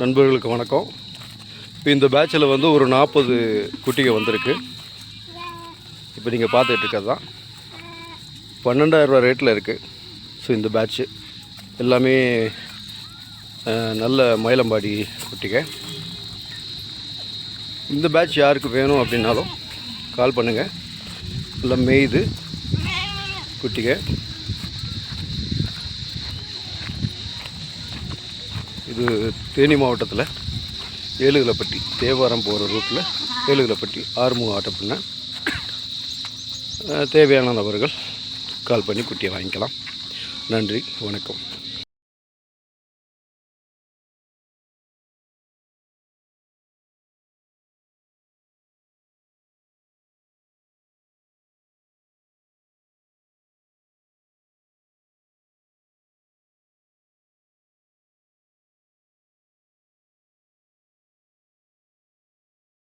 நண்பர்களுக்கு வணக்கம். இப்போ இந்த பேட்சில் வந்து ஒரு நாற்பது குட்டிகள் வந்திருக்கு. இப்போ நீங்கள் பார்த்துட்டு இருக்கிறது தான். பன்னெண்டாயிரரூவா ரேட்டில் இருக்குது ஸோ இந்த பேட்ச்சு எல்லாமே நல்ல மயிலம்பாடி குட்டிகள். இந்த பேட்ச் யாருக்கு வேணும் அப்படின்னாலும் கால் பண்ணுங்கள் நல்லா மேய்து குட்டிகள். இது தேனி மாவட்டத்தில் ஏழுகலப்பட்டி தேவாரம் போகிற ரூட்டில் ஏழுகலப்பட்டி ஆறுமுக ஆட்டப்பின்ன தேவையான நபர்கள் கால் பண்ணி குட்டியை வாங்கிக்கலாம். நன்றி வணக்கம்.